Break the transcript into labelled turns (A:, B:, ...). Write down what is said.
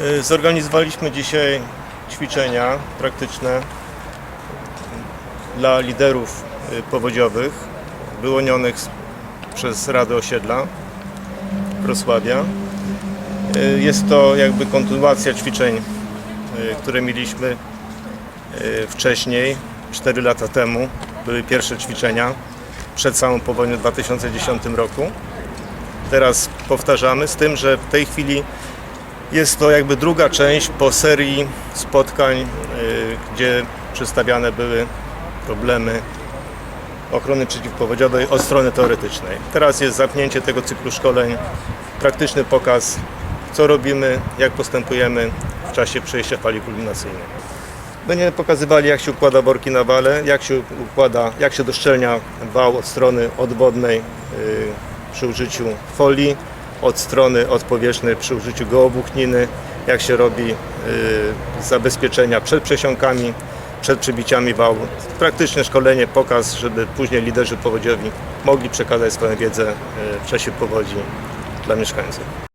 A: Y, Zorganizowaliśmy dzisiaj ćwiczenia praktyczne dla liderów y, powodziowych wyłonionych przez Radę Osiedla Wrocławia. Y, Jest to jakby kontynuacja ćwiczeń, które mieliśmy wcześniej, 4 lata temu. Były pierwsze ćwiczenia przed samą powodzią w 2010 roku. Teraz powtarzamy z tym, że w tej chwili jest to jakby druga część po serii spotkań, y, gdzie przedstawiane były problemy ochrony przeciwpowodziowej od strony teoretycznej. Teraz jest zamknięcie tego cyklu szkoleń, praktyczny pokaz, co robimy, jak postępujemy w czasie przejścia fali kulminacyjnej. Będziemy pokazywali, jak się układa worki na wale, jak się układa, jak się doszczelnia wał od strony odwodnej y, przy użyciu folii, od strony odpowietrznej przy użyciu geowłókniny, jak się robi y, zabezpieczenia przed przesiąkami, przed przybiciami wału. Praktyczne szkolenie, pokaz, żeby później liderzy powodziowi mogli przekazać swoją wiedzę y, w czasie powodzi dla mieszkańców.